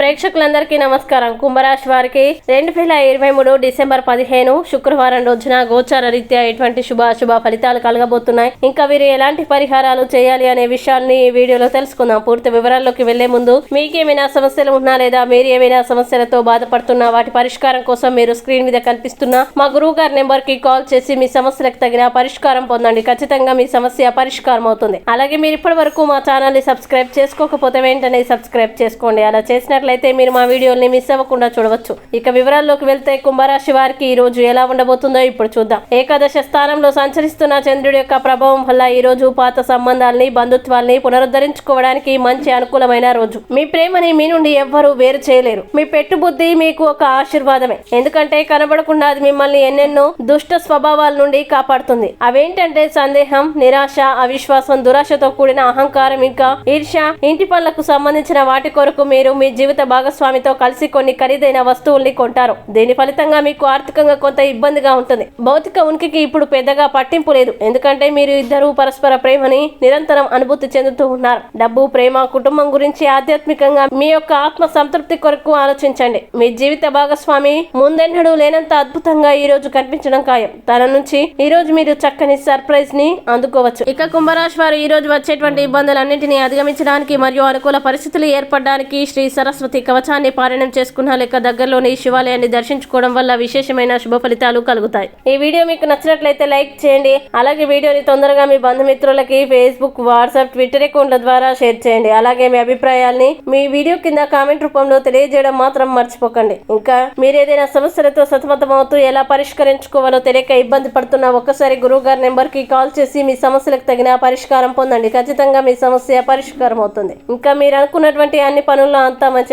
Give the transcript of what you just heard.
ప్రేక్షకులందరికీ నమస్కారం. కుంభరాశి వారికి రెండు వేల ఇరవై మూడు డిసెంబర్ పదిహేను శుక్రవారం రోజున గోచార రీత్యా ఎటువంటి శుభ అశుభ ఫలితాలు కలగబోతున్నాయి. ఇంకా వీరు ఎలాంటి పరిహారాలు చేయాలి అనే విషయాన్ని ఈ వీడియోలో తెలుసుకుందాం. పూర్తి వివరాల్లోకి వెళ్ళే ముందు మీకేమైనా సమస్యలు ఉన్నా లేదా మీరు ఏమైనా సమస్యలతో బాధపడుతున్నా వాటి పరిష్కారం కోసం మీరు స్క్రీన్ మీద కనిపిస్తున్న మా గురువు గారి నెంబర్కి కాల్ చేసి మీ సమస్యలకు తగిన పరిష్కారం పొందండి. ఖచ్చితంగా మీ సమస్య పరిష్కారం అవుతుంది. అలాగే మీరు ఇప్పటి వరకు మా ఛానల్ని సబ్స్క్రైబ్ చేసుకోకపోతే వెంటనే సబ్స్క్రైబ్ చేసుకోండి. అలా చేసినట్లయితే మీరు మా వీడియోల్ని మిస్ అవ్వకుండా చూడవచ్చు. ఇక వివరాల్లోకి వెళ్తే కుంభరాశి వారికి ఈ రోజు ఎలా ఉండబోతుందో ఇప్పుడు చూద్దాం. ఏకాదశ స్థానంలో సంచరిస్తున్న చంద్రుడి యొక్క ప్రభావం వల్ల ఈ రోజు పాత సంబంధాల్ని బంధుత్వాల్ని పునరుద్ధరించుకోవడానికి మంచి అనుకూలమైన రోజు. మీ ప్రేమని మీ నుండి ఎవ్వరూ వేరు చేయలేరు. మీ పెట్టుబుద్ధి మీకు ఒక ఆశీర్వాదమే. ఎందుకంటే కనబడకుండా అది మిమ్మల్ని ఎన్నెన్నో దుష్ట స్వభావాల నుండి కాపాడుతుంది. అవేంటంటే సందేహం నిరాశ అవిశ్వాసం దురాశతో కూడిన అహంకారం ఇంకా ఈర్ష్య ఇంటి పనులకు సంబంధించిన వాటి కొరకు మీరు మీ జీవిత భాగస్వామితో కలిసి కొన్ని ఖరీదైన వస్తువుల్ని కొంటారు. దీని ఫలితంగా మీకు ఆర్థికంగా కొంత ఇబ్బందిగా ఉంటుంది. భౌతిక ఉనికికి ఇప్పుడు పెద్దగా పట్టింపు లేదు. ఎందుకంటే మీరు ఇద్దరు పరస్పర ప్రేమని నిరంతరం అనుభూతి చెందుతూ ఉన్నారు. డబ్బు ప్రేమ కుటుంబం గురించి ఆధ్యాత్మికంగా మీ యొక్క ఆత్మ సంతృప్తి కొరకు ఆలోచించండి. మీ జీవిత భాగస్వామి ముందెన్నడూ లేనంత అద్భుతంగా ఈ రోజు కనిపించడం ఖాయం. తన నుంచి ఈ రోజు మీరు చక్కని సర్ప్రైజ్ని అందుకోవచ్చు. ఇక కుంభరాశి వారు ఈ రోజు వచ్చేటువంటి ఇబ్బందులన్నింటినీ అధిగమించడానికి మరియు అనుకూల పరిస్థితులు ఏర్పడడానికి శ్రీ సరస్వతి కవచాన్ని పారాయణం చేసుకున్న లేక దగ్గరలోని శివాలయాన్ని దర్శించుకోవడం వల్ల విశేషమైన శుభ ఫలితాలు కలుగుతాయి. ఈ వీడియో మీకు నచ్చినట్లయితే లైక్ చేయండి. అలాగే వీడియోని తొందరగా మీ బంధుమిత్రులకి ఫేస్బుక్ వాట్సాప్ ట్విట్టర్ అకౌంట్ల ద్వారా షేర్ చేయండి. అలాగే మీ అభిప్రాయాల్ని మీ వీడియో కింద కామెంట్ రూపంలో తెలియజేయడం మాత్రం మర్చిపోకండి. ఇంకా మీరు ఏదైనా సమస్యలతో సతమతమవుతూ ఎలా పరిష్కరించుకోవాలో తెలియక ఇబ్బంది పడుతున్న ఒక్కసారి గురువు గారి నెంబర్కి కాల్ చేసి మీ సమస్యలకు తగిన పరిష్కారం పొందండి. ఖచ్చితంగా మీ సమస్య పరిష్కారం అవుతుంది ఇంకా మీరు అనుకున్నటువంటి అన్ని పనుల్లో అంతా మంచి